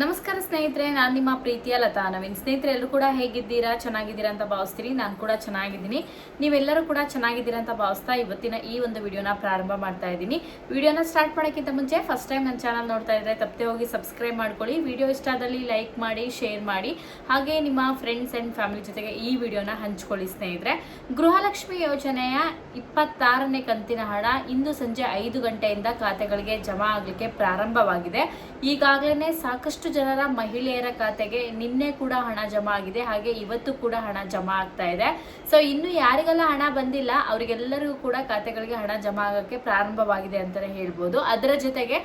ನಮಸ್ಕಾರ ಸ್ನೇಹಿತರೆ, ನಾನು ನಿಮ್ಮ ಪ್ರೀತಿಯ ಲತಾ ನವೀನ್. ಸ್ನೇಹಿತರೆ, ಎಲ್ಲರೂ ಕೂಡ ಹೇಗಿದ್ದೀರಾ? ಚೆನ್ನಾಗಿದ್ದೀರಾ ಅಂತ ಭಾವಿಸ್ತೀನಿ ನಾನು ಕೂಡ ಚೆನ್ನಾಗಿದ್ದೀನಿ. ನೀವೆಲ್ಲರೂ ಕೂಡ ಚೆನ್ನಾಗಿದ್ದೀರಾ ಅಂತ ಭಾವಿಸ್ತಾ ಇವತ್ತಿನ ಈ ಒಂದು ವಿಡಿಯೋನ ಪ್ರಾರಂಭ ಮಾಡ್ತಾ ಇದ್ದೀನಿ. ವಿಡಿಯೋನ ಸ್ಟಾರ್ಟ್ ಮಾಡೋಕ್ಕಿಂತ ಮುಂಚೆ ಫಸ್ಟ್ ಟೈಮ್ ನನ್ನ ಚಾನಲ್ ನೋಡ್ತಾ ಇದ್ರೆ ತಪ್ಪದೆ ಹೋಗಿ ಸಬ್ಸ್ಕ್ರೈಬ್ ಮಾಡ್ಕೊಳ್ಳಿ. ವಿಡಿಯೋ ಇಷ್ಟ ಆದಲ್ಲಿ ಲೈಕ್ ಮಾಡಿ ಶೇರ್ ಮಾಡಿ. ಹಾಗೆ ನಿಮ್ಮ ಫ್ರೆಂಡ್ಸ್ ಆ್ಯಂಡ್ ಫ್ಯಾಮಿಲಿ ಜೊತೆಗೆ ಈ ವಿಡಿಯೋನ ಹಂಚ್ಕೊಳ್ಳಿ ಸ್ನೇಹಿತರೆ. ಗೃಹಲಕ್ಷ್ಮಿ ಯೋಜನೆಯ ಇಪ್ಪತ್ತಾರನೇ ಕಂತಿನ ಹಣ ಇಂದು ಸಂಜೆ ಐದು ಗಂಟೆಯಿಂದ ಖಾತೆಗಳಿಗೆ ಜಮಾ ಆಗಲಿಕ್ಕೆ ಪ್ರಾರಂಭವಾಗಿದೆ. ಈಗಾಗಲೇ ಸಾಕಷ್ಟು ಜನರ ಮಹಿಳೆಯರ ಖಾತೆಗೆ ನಿನ್ನೆ ಕೂಡ ಹಣ ಜಮಾ ಆಗಿದೆ, ಹಾಗೆ ಇವತ್ತು ಕೂಡ ಹಣ ಜಮಾ ಆಗ್ತಾ ಇದೆ. ಸೊ ಇನ್ನು ಯಾರಿಗೆಲ್ಲ ಹಣ ಬಂದಿಲ್ಲ, ಅವರಿಗೆಲ್ಲರಿಗೂ ಕೂಡ ಖಾತೆಗಳಿಗೆ ಹಣ ಜಮಾ ಆಗೋಕ್ಕೆ ಪ್ರಾರಂಭವಾಗಿದೆ ಅಂತಾನೆ ಹೇಳ್ಬೋದು. ಅದರ ಜೊತೆಗೆ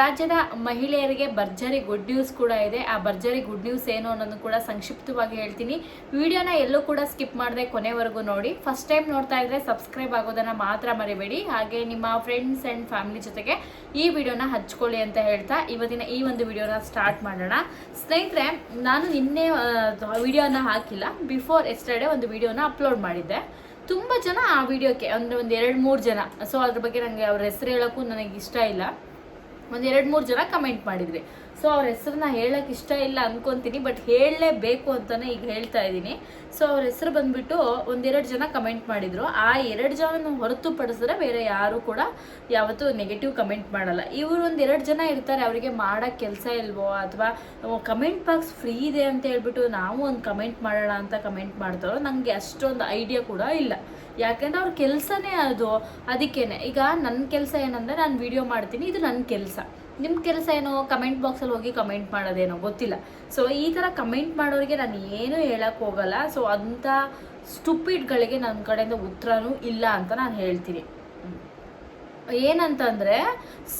ರಾಜ್ಯದ ಮಹಿಳೆಯರಿಗೆ ಭರ್ಜರಿ ಗುಡ್ ನ್ಯೂಸ್ ಕೂಡ ಇದೆ. ಆ ಭರ್ಜರಿ ಗುಡ್ ನ್ಯೂಸ್ ಏನು ಅನ್ನೋದು ಕೂಡ ಸಂಕ್ಷಿಪ್ತವಾಗಿ ಹೇಳ್ತೀನಿ. ವಿಡಿಯೋನ ಎಲ್ಲೂ ಕೂಡ ಸ್ಕಿಪ್ ಮಾಡದೆ ಕೊನೆವರೆಗೂ ನೋಡಿ. ಫಸ್ಟ್ ಟೈಮ್ ನೋಡ್ತಾ ಇದ್ರೆ ಸಬ್ಸ್ಕ್ರೈಬ್ ಆಗೋದನ್ನ ಮಾತ್ರ ಮರಿಬೇಡಿ. ಹಾಗೆ ನಿಮ್ಮ ಫ್ರೆಂಡ್ಸ್ ಅಂಡ್ ಫ್ಯಾಮಿಲಿ ಜೊತೆಗೆ ಈ ವಿಡಿಯೋನ ಹಚ್ಕೊಳ್ಳಿ ಅಂತ ಹೇಳ್ತಾ ಇವತ್ತಿನ ಈ ಒಂದು ವಿಡಿಯೋನ ಸ್ಟಾರ್ಟ್ ಮಾಡೋಣ. ಸ್ನೇಹಿತರೆ, ನಾನು ನಿನ್ನೆ ವಿಡಿಯೋನ ಹಾಕಿಲ್ಲ. ಬಿಫೋರ್ ಎಸ್ಟರ್ಡೇ ಒಂದು ವಿಡಿಯೋನ ಅಪ್ಲೋಡ್ ಮಾಡಿದ್ದೆ. ತುಂಬ ಜನ ಆ ವಿಡಿಯೋಕ್ಕೆ, ಅಂದರೆ ಒಂದು ಎರಡು ಮೂರು ಜನ ಸೊ ಅದ್ರ ಬಗ್ಗೆ ನನಗೆ ಅವ್ರ ಹೆಸರು ಹೇಳೋಕ್ಕೂ ನನಗೆ ಇಷ್ಟ ಇಲ್ಲ. ಒಂದು ಎರಡು ಮೂರು ಜನ ಕಮೆಂಟ್ ಮಾಡಿದ್ರಿ. ಸೊ ಅವ್ರ ಹೆಸರನ್ನ ಹೇಳಕ್ಕೆ ಇಷ್ಟ ಇಲ್ಲ ಅನ್ಕೊಂತೀನಿ ಬಟ್ ಹೇಳಲೇಬೇಕು ಅಂತಾನೆ ಈಗ ಹೇಳ್ತಾ ಇದ್ದೀನಿ. ಸೊ ಅವ್ರ ಹೆಸರು ಬಂದ್ಬಿಟ್ಟು ಒಂದೆರಡು ಜನ ಕಮೆಂಟ್ ಮಾಡಿದ್ರು. ಆ ಎರಡು ಜನ ಹೊರತುಪಡಿಸಿದ್ರೆ ಬೇರೆ ಯಾರು ಕೂಡ ಯಾವತ್ತೂ ನೆಗೆಟಿವ್ ಕಮೆಂಟ್ ಮಾಡಲ್ಲ. ಇವರು ಒಂದೆರಡು ಜನ ಇರ್ತಾರೆ, ಅವರಿಗೆ ಮಾಡೋಕ್ಕೆ ಕೆಲಸ ಇಲ್ವೋ ಅಥವಾ ಕಮೆಂಟ್ ಬಾಕ್ಸ್ ಫ್ರೀ ಇದೆ ಅಂತ ಹೇಳ್ಬಿಟ್ಟು ನಾವು ಒಂದು ಕಮೆಂಟ್ ಮಾಡೋಣ ಅಂತ ಕಮೆಂಟ್ ಮಾಡ್ತಾರೋ ನನಗೆ ಅಷ್ಟೊಂದು ಐಡಿಯಾ ಕೂಡ ಇಲ್ಲ. ಯಾಕಂದ್ರೆ ಅವ್ರ ಕೆಲಸನೇ ಅದು. ಅದಕ್ಕೇನೆ. ಈಗ ನನ್ನ ಕೆಲಸ ಏನಂದ್ರೆ ನಾನು ವಿಡಿಯೋ ಮಾಡ್ತೀನಿ, ಇದು ನನ್ನ ಕೆಲಸ. ನಿಮ್ಮ ಕೆಲಸ ಏನೋ? ಕಮೆಂಟ್ ಬಾಕ್ಸಲ್ಲಿ ಹೋಗಿ ಕಮೆಂಟ್ ಮಾಡೋದೇನೋ ಗೊತ್ತಿಲ್ಲ. ಸೊ ಈ ಥರ ಕಮೆಂಟ್ ಮಾಡೋರಿಗೆ ನಾನು ಏನೂ ಹೇಳಕ್ಕೆ ಹೋಗಲ್ಲ. ಸೊ ಅಂಥ ಸ್ಟುಪಿಡ್ಗಳಿಗೆ ನನ್ನ ಕಡೆಯಿಂದ ಉತ್ತರನೂ ಇಲ್ಲ ಅಂತ ನಾನು ಹೇಳ್ತೀನಿ. ಏನಂತಂದರೆ,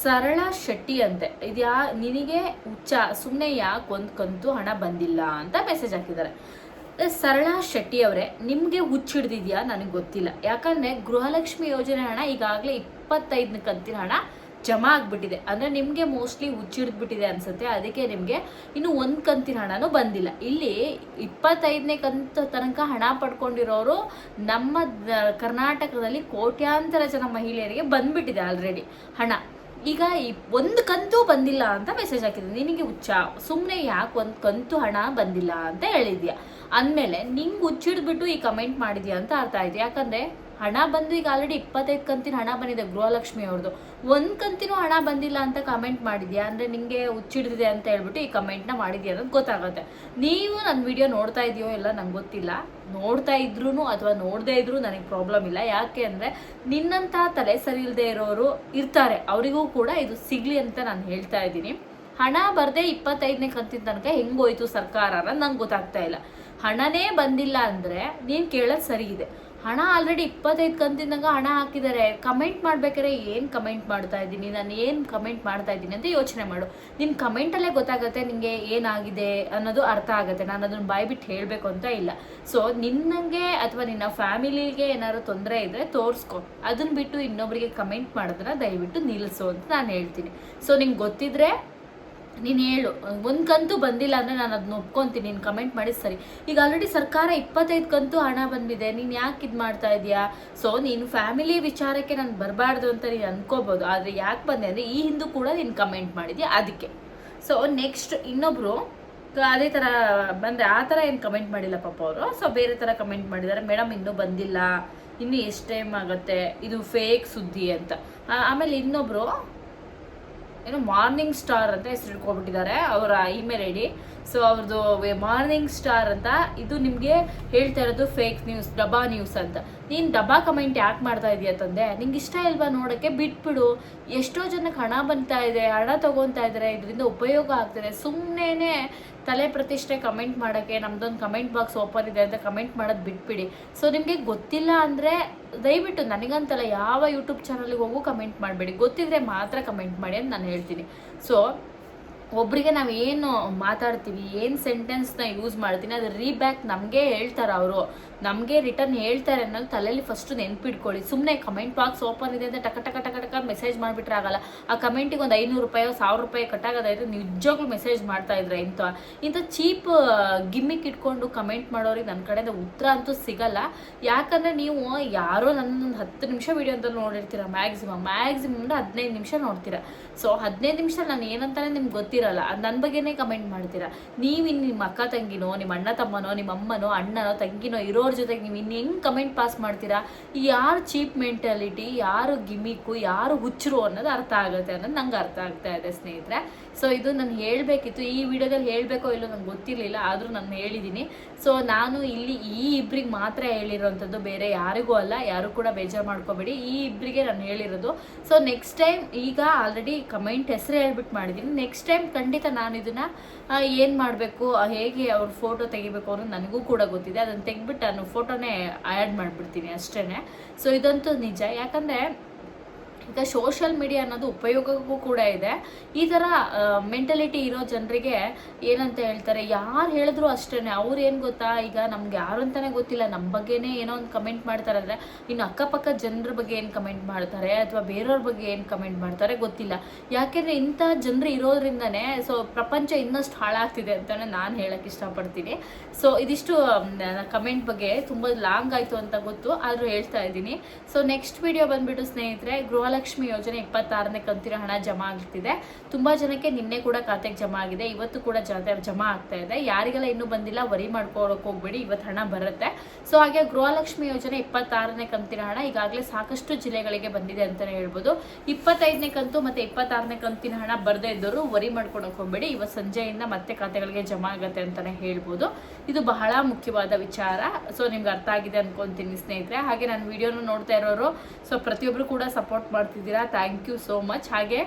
ಸರಳ ಶೆಟ್ಟಿ ಅಂತೆ. ಇದ್ಯಾ ನಿನಗೆ ಹುಚ್ಚ ಸುಮ್ಮನೆ ಯಾಕೆ ಒಂದು ಕಂತು ಹಣ ಬಂದಿಲ್ಲ ಅಂತ ಮೆಸೇಜ್ ಹಾಕಿದ್ದಾರೆ. ಸರಳ ಶೆಟ್ಟಿ ಅವರೇ, ನಿಮಗೆ ಹುಚ್ಚಿಡ್ದಿದ್ಯಾ ನನಗೆ ಗೊತ್ತಿಲ್ಲ. ಯಾಕಂದ್ರೆ ಗೃಹಲಕ್ಷ್ಮಿ ಯೋಜನೆ ಹಣ ಈಗಾಗಲೇ ಇಪ್ಪತ್ತೈದನೇ ಕಂತಿನ ಹಣ ಜಮಾ ಆಗಿಬಿಟ್ಟಿದೆ. ಅಂದ್ರೆ ನಿಮಗೆ ಮೋಸ್ಟ್ಲಿ ಹುಚ್ಚಿಡ್ದ್ಬಿಟ್ಟಿದೆ ಅನ್ಸುತ್ತೆ. ಅದಕ್ಕೆ ನಿಮಗೆ ಇನ್ನು ಒಂದು ಕಂತಿನ ಹಣನೂ ಬಂದಿಲ್ಲ. ಇಲ್ಲಿ ಇಪ್ಪತ್ತೈದನೇ ಕಂತು ತನಕ ಹಣ ಪಡ್ಕೊಂಡಿರೋರು ನಮ್ಮ ಕರ್ನಾಟಕದಲ್ಲಿ ಕೋಟ್ಯಾಂತರ ಜನ ಮಹಿಳೆಯರಿಗೆ ಬಂದ್ಬಿಟ್ಟಿದೆ ಆಲ್ರೆಡಿ ಹಣ. ಈಗ ಈ ಒಂದು ಕಂತು ಬಂದಿಲ್ಲ ಅಂತ ಮೆಸೇಜ್ ಹಾಕಿದೆ ನಿನಗೆ ಹುಚ್ಚ. ಸುಮ್ಮನೆ ಯಾಕೆ ಒಂದು ಕಂತು ಹಣ ಬಂದಿಲ್ಲ ಅಂತ ಹೇಳಿದ್ಯಾ? ಅಂದಮೇಲೆ ನಿಂಗೆ ಹುಚ್ಚಿಡ್ಬಿಟ್ಟು ಈ ಕಮೆಂಟ್ ಮಾಡಿದ್ಯಾ ಅಂತ ಅರ್ಥ ಆಯ್ತು. ಯಾಕಂದ್ರೆ ಹಣ ಬಂದು ಈಗ ಆಲ್ರೆಡಿ ಇಪ್ಪತ್ತೈದು ಕಂತಿನ ಹಣ ಬಂದಿದೆ ಗೃಹಲಕ್ಷ್ಮಿ ಅವ್ರದ್ದು ಒಂದು ಕಂತಿನೂ ಹಣ ಬಂದಿಲ್ಲ ಅಂತ ಕಮೆಂಟ್ ಮಾಡಿದ್ಯಾ? ಅಂದರೆ ನಿಮಗೆ ಹುಚ್ಚಿಡಿದೆ ಅಂತ ಹೇಳ್ಬಿಟ್ಟು ಈ ಕಮೆಂಟ್ನ ಮಾಡಿದ್ಯಾ ಅನ್ನೋದು ಗೊತ್ತಾಗುತ್ತೆ. ನೀವು ನನ್ನ ವಿಡಿಯೋ ನೋಡ್ತಾ ಇದೆಯೋ ಇಲ್ಲ ನಂಗೆ ಗೊತ್ತಿಲ್ಲ. ನೋಡ್ತಾ ಇದ್ರೂ ಅಥವಾ ನೋಡದೇ ಇದ್ರೂ ನನಗೆ ಪ್ರಾಬ್ಲಮ್ ಇಲ್ಲ. ಯಾಕೆ ಅಂದರೆ ನಿನ್ನಂಥ ತಲೆ ಸರಿ ಇಲ್ಲದೆ ಇರೋರು ಇರ್ತಾರೆ. ಅವರಿಗೂ ಕೂಡ ಇದು ಸಿಗಲಿ ಅಂತ ನಾನು ಹೇಳ್ತಾ ಇದ್ದೀನಿ. ಹಣ ಬರದೆ ಇಪ್ಪತ್ತೈದನೇ ಕಂತಿನ ತನಕ ಹೆಂಗೋಯ್ತು ಸರ್ಕಾರ ಅನ್ನೋದು ನಂಗೆ ಗೊತ್ತಾಗ್ತಾ ಇಲ್ಲ. ಹಣನೇ ಬಂದಿಲ್ಲ ಅಂದರೆ ನೀನು ಕೇಳೋದು ಸರಿ ಇದೆ. ಹಣ ಆಲ್ರೆಡಿ ಇಪ್ಪತ್ತೈದು ಕಂತಿನಾಗ ಹಣ ಹಾಕಿದ್ದಾರೆ. ಕಮೆಂಟ್ ಮಾಡ್ಬೇಕಾದ್ರೆ ಏನು ಕಮೆಂಟ್ ಮಾಡ್ತಾ ಇದ್ದೀನಿ? ನಾನು ಏನು ಕಮೆಂಟ್ ಮಾಡ್ತಾ ಇದ್ದೀನಿ ಅಂತ ಯೋಚನೆ ಮಾಡು. ನಿನ್ನ ಕಮೆಂಟಲ್ಲೇ ಗೊತ್ತಾಗುತ್ತೆ ನಿಮಗೆ ಏನಾಗಿದೆ ಅನ್ನೋದು ಅರ್ಥ ಆಗುತ್ತೆ. ನಾನು ಅದನ್ನು ಬಾಯ್ಬಿಟ್ಟು ಹೇಳಬೇಕು ಅಂತ ಇಲ್ಲ. ಸೊ ನಿನ್ನಂಗೆ ಅಥವಾ ನಿನ್ನ ಫ್ಯಾಮಿಲಿಗೆ ಏನಾದ್ರು ತೊಂದರೆ ಇದ್ದರೆ ತೋರಿಸ್ಕೊ. ಅದನ್ನು ಬಿಟ್ಟು ಇನ್ನೊಬ್ಬರಿಗೆ ಕಮೆಂಟ್ ಮಾಡೋದನ್ನ ದಯವಿಟ್ಟು ನಿಲ್ಲಿಸು ಅಂತ ನಾನು ಹೇಳ್ತೀನಿ. ಸೊ ನಿಂಗೆ ಗೊತ್ತಿದ್ರೆ ನೀನು ಹೇಳು. ಒಂದು ಕಂತು ಬಂದಿಲ್ಲ ಅಂದರೆ ನಾನು ಅದನ್ನ ಒಪ್ಕೊತೀನಿ. ನೀನು ಕಮೆಂಟ್ ಮಾಡಿ ಸರಿ. ಈಗ ಆಲ್ರೆಡಿ ಸರ್ಕಾರ ಇಪ್ಪತ್ತೈದು ಕಂತು ಹಣ ಬಂದಿದೆ. ನೀನು ಯಾಕೆ ಇದು ಮಾಡ್ತಾ ಇದೆಯಾ? ಸೊ ನೀನು ಫ್ಯಾಮಿಲಿ ವಿಚಾರಕ್ಕೆ ನಾನು ಬರಬಾರ್ದು ಅಂತ ನೀನು ಅನ್ಕೋಬೋದು. ಆದರೆ ಯಾಕೆ ಬಂದೆ ಅಂದರೆ ಈ ಹಿಂದೂ ಕೂಡ ನೀನು ಕಮೆಂಟ್ ಮಾಡಿದ್ಯಾ? ಅದಕ್ಕೆ. ಸೊ ನೆಕ್ಸ್ಟ್ ಇನ್ನೊಬ್ಬರು ಅದೇ ಥರ ಬಂದರೆ ಆ ಥರ ಏನು ಕಮೆಂಟ್ ಮಾಡಿಲ್ಲ ಪಾಪ ಅವರು. ಸೊ ಬೇರೆ ಥರ ಕಮೆಂಟ್ ಮಾಡಿದ್ದಾರೆ ಮೇಡಮ್ ಇನ್ನೂ ಬಂದಿಲ್ಲ. ಇನ್ನೂ ಎಷ್ಟು ಟೈಮ್ ಆಗುತ್ತೆ? ಇದು ಫೇಕ್ ಸುದ್ದಿ ಅಂತ. ಆಮೇಲೆ ಇನ್ನೊಬ್ಬರು ಏನೋ ಮಾರ್ನಿಂಗ್ ಸ್ಟಾರ್ ಅಂತ ಹೆಸರು ಇಟ್ಕೊಬಿಟ್ಟಿದ್ದಾರೆ, ಅವರ ಇಮೇಲ್ ಐ ಡಿ ಸೊ ಅವ್ರದ್ದು ಮಾರ್ನಿಂಗ್ ಸ್ಟಾರ್ ಅಂತ, ಇದು ನಿಮಗೆ ಹೇಳ್ತಾ ಇರೋದು ಫೇಕ್ ನ್ಯೂಸ್ ಡಬಾ ನ್ಯೂಸ್ ಅಂತ. ನೀನು ಡಬಾ ಕಮೆಂಟ್ ಯಾಕೆ ಮಾಡ್ತಾ ಇದೀಯ ತಂದೆ? ನಿಂಗೆ ಇಷ್ಟ ಇಲ್ವಾ ನೋಡೋಕ್ಕೆ? ಬಿಟ್ಬಿಡು. ಎಷ್ಟೋ ಜನಕ್ಕೆ ಹಣ ಬಂತಾ ಇದೆ, ಹಣ ತಗೊತಾ ಇದ್ದಾರೆ, ಇದರಿಂದ ಉಪಯೋಗ ಆಗ್ತಿದೆ. ಸುಮ್ಮನೆ ತಲೆ ಪ್ರತಿಷ್ಠೆ ಕಮೆಂಟ್ ಮಾಡೋಕ್ಕೆ ನಮ್ದೊಂದು ಕಮೆಂಟ್ ಬಾಕ್ಸ್ ಓಪನ್ ಇದೆ ಅಂತ ಕಮೆಂಟ್ ಮಾಡೋದು ಬಿಟ್ಬಿಡಿ. ಸೊ ನಿಮಗೆ ಗೊತ್ತಿಲ್ಲ ಅಂದರೆ ದಯವಿಟ್ಟು ನನಗಂತಲ್ಲ ಯಾವ ಯೂಟ್ಯೂಬ್ ಚಾನಲ್ಗೆ ಹೋಗು ಕಮೆಂಟ್ ಮಾಡಬೇಡಿ. ಗೊತ್ತಿದ್ರೆ ಮಾತ್ರ ಕಮೆಂಟ್ ಮಾಡಿ ಅಂತ ನಾನು ಹೇಳ್ತೀನಿ. ಸೊ ಒಬ್ರಿಗೆ ನಾವು ಏನು ಮಾತಾಡ್ತೀವಿ, ಏನು ಸೆಂಟೆನ್ಸ್ನ ಯೂಸ್ ಮಾಡ್ತೀನಿ, ಅದು ರೀಬ್ಯಾಕ್ ನಮಗೆ ಹೇಳ್ತಾರೆ ಅವರು. ನಮಗೆ ರಿಟರ್ನ್ ಹೇಳ್ತಾರೆ ಅನ್ನೋದು ತಲೆಯಲ್ಲಿ ಫಸ್ಟ್ ನೆನ್ಪಿಟ್ಕೊಳ್ಳಿ. ಸುಮ್ಮನೆ ಕಮೆಂಟ್ ಬಾಕ್ಸ್ ಓಪನ್ ಇದೆ ಅಂತ ಟಕ ಟಕ ಟಕ ಟಕ ಮೆಸೇಜ್ ಮಾಡಿಬಿಟ್ರೆ ಆಗಲ್ಲ. ಆ ಕಮೆಂಟಿಗೆ ಒಂದು ಐನೂರು ರೂಪಾಯೋ, ಸಾವಿರ ರೂಪಾಯಿ ಕಟ್ಟಾಗೋದಾಯ್ತು ನಿಜವಾಗ್ಲೂ ಮೆಸೇಜ್ ಮಾಡ್ತಾ ಇದ್ರೆ ಇಂಥ ಇಂಥ ಚೀಪ್ ಗಿಮ್ಮಿಕ್ ಇಟ್ಕೊಂಡು ಕಮೆಂಟ್ ಮಾಡೋರಿಗೆ ನನ್ನ ಕಡೆಯಿಂದ ಉತ್ತರ ಅಂತೂ ಸಿಗಲ್ಲ. ಯಾಕಂದರೆ ನೀವು ಯಾರೋ ನನ್ನೊಂದು ಹತ್ತು ನಿಮಿಷ ವಿಡಿಯೋ ಅಂತ ನೋಡಿರ್ತೀರ ಮ್ಯಾಕ್ಸಿಮಮ್ ಮ್ಯಾಕ್ಸಿಮಮ್ ಹದಿನೈದು ನಿಮಿಷ ನೋಡ್ತೀರಾ. ಸೊ ಹದಿನೈದು ನಿಮಿಷ ನಾನು ಏನಂತಾನೆ ನಿಮ್ಗೆ ಗೊತ್ತಿರಲ್ಲ. ನನ್ನ ಬಗ್ಗೆನೇ ಕಮೆಂಟ್ ಮಾಡ್ತೀರಾ? ನೀವು ಇನ್ನು ನಿಮ್ಮ ಅಕ್ಕ ತಂಗಿನೋ, ನಿಮ್ಮ ಅಣ್ಣ ತಮ್ಮನೋ, ನಿಮ್ಮ ಅಮ್ಮನೋ, ಅಣ್ಣನೋ, ತಂಗಿನೋ ಇರೋರ ಜೊತೆಗೆ ನೀವು ಇನ್ನು ಹೆಂಗೆ ಕಮೆಂಟ್ ಪಾಸ್ ಮಾಡ್ತೀರಾ? ಯಾರು ಚೀಪ್ ಮೆಂಟಾಲಿಟಿ ಯಾರು ಗಿಮಿಕ್ಕು, ಯಾರು ಹುಚ್ಚರು ಅನ್ನೋದು ಅರ್ಥ ಆಗುತ್ತೆ ಅನ್ನೋದು ನಂಗೆ ಅರ್ಥ ಆಗ್ತಾ ಇದೆ ಸ್ನೇಹಿತರೆ. ಸೊ ಇದು ನಾನು ಹೇಳಬೇಕಿತ್ತು. ಈ ವಿಡಿಯೋದಲ್ಲಿ ಹೇಳಬೇಕೋ ಇಲ್ಲೋ ನಂಗೆ ಗೊತ್ತಿರಲಿಲ್ಲ, ಆದರೂ ನಾನು ಹೇಳಿದ್ದೀನಿ ಸೊ ನಾನು ಇಲ್ಲಿ ಈ ಇಬ್ರಿಗೆ ಮಾತ್ರ ಹೇಳಿರೋವಂಥದ್ದು ಬೇರೆ ಯಾರಿಗೂ ಅಲ್ಲ, ಯಾರು ಕೂಡ ಬೇಜಾರು ಮಾಡ್ಕೋಬೇಡಿ. ಈ ಇಬ್ಬರಿಗೆ ನಾನು ಹೇಳಿರೋದು. ಸೊ ನೆಕ್ಸ್ಟ್ ಟೈಮ್ ಈಗ ಆಲ್ರೆಡಿ ಕಮೆಂಟ್ ಹೆಸರು ಹೇಳ್ಬಿಟ್ಟು ಮಾಡಿದ್ದೀನಿ ನೆಕ್ಸ್ಟ್ ಟೈಮ್ ಖಂಡಿತ ನಾನು ಇದನ್ನ ಏನು ಮಾಡಬೇಕು ಹೇಗೆ ಅವ್ರ ಫೋಟೋ ತೆಗಿಬೇಕು ಅನ್ನೋದು ನನಗೂ ಕೂಡ ಗೊತ್ತಿದೆ. ಅದನ್ನು ತೆಗೆದ್ಬಿಟ್ಟು ನಾನು ಫೋಟೋನೇ ಆ್ಯಡ್ ಮಾಡಿಬಿಡ್ತೀನಿ ಅಷ್ಟೇ ಸೊ ಇದಂತೂ ನಿಜ. ಯಾಕಂದರೆ ಈಗ ಸೋಷಲ್ ಮೀಡಿಯಾ ಅನ್ನೋದು ಉಪಯೋಗಕ್ಕೂ ಕೂಡ ಇದೆ. ಈ ಥರ ಮೆಂಟಲಿಟಿ ಇರೋ ಜನರಿಗೆ ಏನಂತ ಹೇಳ್ತಾರೆ, ಯಾರು ಹೇಳಿದ್ರು ಅಷ್ಟೇ ಅವ್ರು ಏನು ಗೊತ್ತಾ? ಈಗ ನಮ್ಗೆ ಯಾರು ಅಂತಲೇ ಗೊತ್ತಿಲ್ಲ. ನಮ್ಮ ಬಗ್ಗೆನೇ ಏನೋ ಒಂದು ಕಮೆಂಟ್ ಮಾಡ್ತಾರೆ. ಅಂದರೆ ಇನ್ನು ಅಕ್ಕಪಕ್ಕ ಜನರ ಬಗ್ಗೆ ಏನು ಕಮೆಂಟ್ ಮಾಡ್ತಾರೆ? ಅಥವಾ ಬೇರೆಯವ್ರ ಬಗ್ಗೆ ಏನು ಕಮೆಂಟ್ ಮಾಡ್ತಾರೆ ಗೊತ್ತಿಲ್ಲ. ಯಾಕೆಂದರೆ ಇಂಥ ಜನರು ಇರೋದ್ರಿಂದನೇ ಸೊ ಪ್ರಪಂಚ ಇನ್ನಷ್ಟು ಹಾಳಾಗ್ತಿದೆ ಅಂತಲೇ ನಾನು ಹೇಳಕ್ಕೆ ಇಷ್ಟಪಡ್ತೀನಿ. ಸೊ ಇದಿಷ್ಟು ಕಮೆಂಟ್ ಬಗ್ಗೆ. ತುಂಬ ಲಾಂಗ್ ಆಯಿತು ಅಂತ ಗೊತ್ತು. ಆದರೂ ಹೇಳ್ತಾ ಇದ್ದೀನಿ. ಸೊ ನೆಕ್ಸ್ಟ್ ವಿಡಿಯೋ ಬಂದ್ಬಿಟ್ಟು ಸ್ನೇಹಿತರೆ ಗೃಹಲಕ್ಷ್ಮಿ ಯೋಜನೆ ಇಪ್ಪತ್ತಾರನೇ ಕಂತಿನ ಹಣ ಜಮಾ ಆಗ್ತಿದೆ. ತುಂಬ ಜನಕ್ಕೆ ನಿನ್ನೆ ಕೂಡ ಖಾತೆಗೆ ಜಮಾ ಆಗಿದೆ. ಇವತ್ತು ಕೂಡ ಜಾತೆ ಜಮಾ ಆಗ್ತಾ ಇದೆ. ಯಾರಿಗೆಲ್ಲ ಇನ್ನೂ ಬಂದಿಲ್ಲ, ವರಿ ಮಾಡ್ಕೊಳಕ್ಕೆ ಹೋಗ್ಬೇಡಿ. ಇವತ್ತು ಹಣ ಬರುತ್ತೆ. ಸೊ ಹಾಗೆ ಗೃಹಲಕ್ಷ್ಮಿ ಯೋಜನೆ ಇಪ್ಪತ್ತಾರನೇ ಕಂತಿನ ಹಣ ಈಗಾಗಲೇ ಸಾಕಷ್ಟು ಜಿಲ್ಲೆಗಳಿಗೆ ಬಂದಿದೆ ಅಂತಲೇ ಹೇಳ್ಬೋದು. ಇಪ್ಪತ್ತೈದನೇ ಕಂತು ಮತ್ತೆ ಇಪ್ಪತ್ತಾರನೇ ಕಂತಿನ ಹಣ ಬರದೇ ಇದ್ದವರು ವರಿ ಮಾಡ್ಕೊಳಕ್ಕೆ ಹೋಗ್ಬೇಡಿ. ಇವತ್ತು ಸಂಜೆಯಿಂದ ಮತ್ತೆ ಖಾತೆಗಳಿಗೆ ಜಮಾ ಆಗುತ್ತೆ ಅಂತಲೇ ಹೇಳ್ಬೋದು. ಇದು ಬಹಳ ಮುಖ್ಯವಾದ ವಿಚಾರ. ಸೊ ನಿಮ್ಗೆ ಅರ್ಥ ಆಗಿದೆ ಅನ್ಕೊಂತೀನಿ ಸ್ನೇಹಿತರೆ. ಹಾಗೆ ನಾನು ವಿಡಿಯೋನ ನೋಡ್ತಾ ಇರೋರು, ಸೊ ಪ್ರತಿಯೊಬ್ಬರು ಕೂಡ ಸಪೋರ್ಟ್ ಮಾಡ್ತಿದ್ದೀರಾ? ಥ್ಯಾಂಕ್ ಯು ಸೋ ಮಚ್ ಹಾಗೆ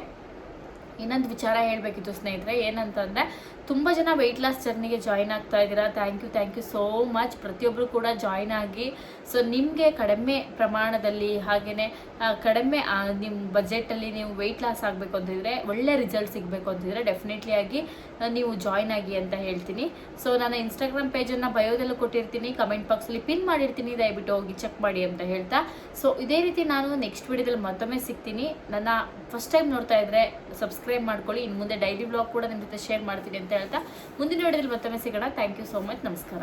ಇನ್ನೊಂದು ವಿಚಾರ ಹೇಳಬೇಕಿತ್ತು ಸ್ನೇಹಿತರೆ ಏನಂತಂದರೆ ತುಂಬ ಜನ ವೆಯ್ಟ್ ಲಾಸ್ ಜರ್ನಿಗೆ ಜಾಯ್ನ್ ಆಗ್ತಾ ಇದ್ದೀರಾ? Thank you thank you so much ಪ್ರತಿಯೊಬ್ಬರು ಕೂಡ ಜಾಯ್ನ್ ಆಗಿ ಸೊ ನಿಮಗೆ ಕಡಿಮೆ ಪ್ರಮಾಣದಲ್ಲಿ ಹಾಗೆಯೇ ಕಡಿಮೆ ನಿಮ್ಮ ಬಜೆಟಲ್ಲಿ ನೀವು ವೆಯ್ಟ್ ಲಾಸ್ ಆಗಬೇಕು ಅಂತಿದ್ರೆ ಒಳ್ಳೆ ರಿಸಲ್ಟ್ ಸಿಗಬೇಕು ಅಂತಿದ್ರೆ ಡೆಫಿನೆಟ್ಲಿ ಆಗಿ ನೀವು ಜಾಯ್ನ್ ಆಗಿ ಅಂತ ಹೇಳ್ತೀನಿ. ಸೊ ನಾನು ಇನ್ಸ್ಟಾಗ್ರಾಮ್ ಪೇಜನ್ನು ಬಯೋದಲ್ಲೂ ಕೊಟ್ಟಿರ್ತೀನಿ ಕಮೆಂಟ್ ಬಾಕ್ಸಲ್ಲಿ ಪಿನ್ ಮಾಡಿರ್ತೀನಿ, ದಯವಿಟ್ಟು ಹೋಗಿ ಚೆಕ್ ಮಾಡಿ ಅಂತ ಹೇಳ್ತಾ. ಸೊ ಇದೇ ರೀತಿ ನಾನು ನೆಕ್ಸ್ಟ್ ವಿಡಿಯೋದಲ್ಲಿ ಮತ್ತೊಮ್ಮೆ ಸಿಗ್ತೀನಿ. ನನ್ನ ಫಸ್ಟ್ ಟೈಮ್ ನೋಡ್ತಾ ಇದ್ರೆ ಸಬ್ಸ್ಕ್ರೈಬ್ ಮಾಡ್ಕೊಳ್ಳಿ. ಇನ್ನು ಮುಂದೆ ಡೈಲಿ ಬ್ಲಾಗ್ ಕೂಡ ನಿಮ್ಮ ಜೊತೆ ಶೇರ್ ಮಾಡ್ತೀನಿ ಅಂತ ಹೇಳ್ತಾ ಮುಂದಿನ ವಿಡಿಯೋದಲ್ಲಿ ಮತ್ತೊಮ್ಮೆ ಸಿಗೋಣ. ಥ್ಯಾಂಕ್ ಯು ಸೋ ಮಚ್ ನಮಸ್ಕಾರ.